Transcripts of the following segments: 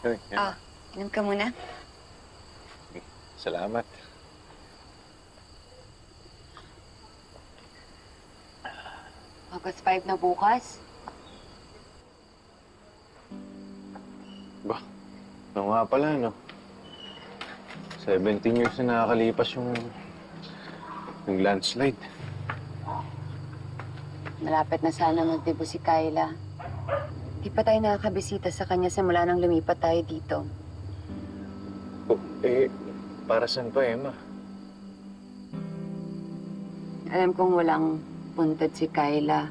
Uy, yan. Ah, inom ka muna. Salamat. August 5 na bukas. Ba, ano nga pala, no? 17 years na nakakalipas yung... yung landslide. Malapit na sana magdibo si Kyla. Di pa tayo nakakabisita sa kanya simula nang lumipat tayo dito. Oh, eh, para saan pa, Emma? Alam kong walang puntod si Kyla.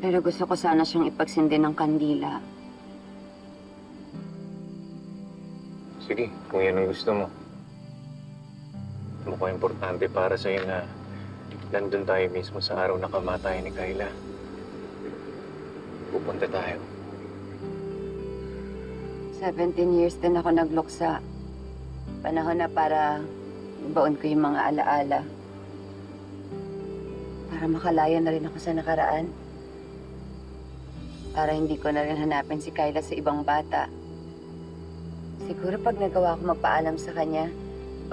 Pero gusto ko sana siyang ipagsindi ng kandila. Sige, kung yan ang gusto mo. Mukhang importante para sa'yo na nandun tayo mismo sa araw na kamatay ni Kayla. Pupunta tayo. 17 years din ako nagluksa. Panahon na para ibaon ko yung mga alaala. Para makalaya na rin ako sa nakaraan. Para hindi ko na rin hanapin si Kyla sa ibang bata. Siguro pag nagawa ko magpaalam sa kanya,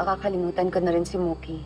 makakalimutan ko na rin si Mookie.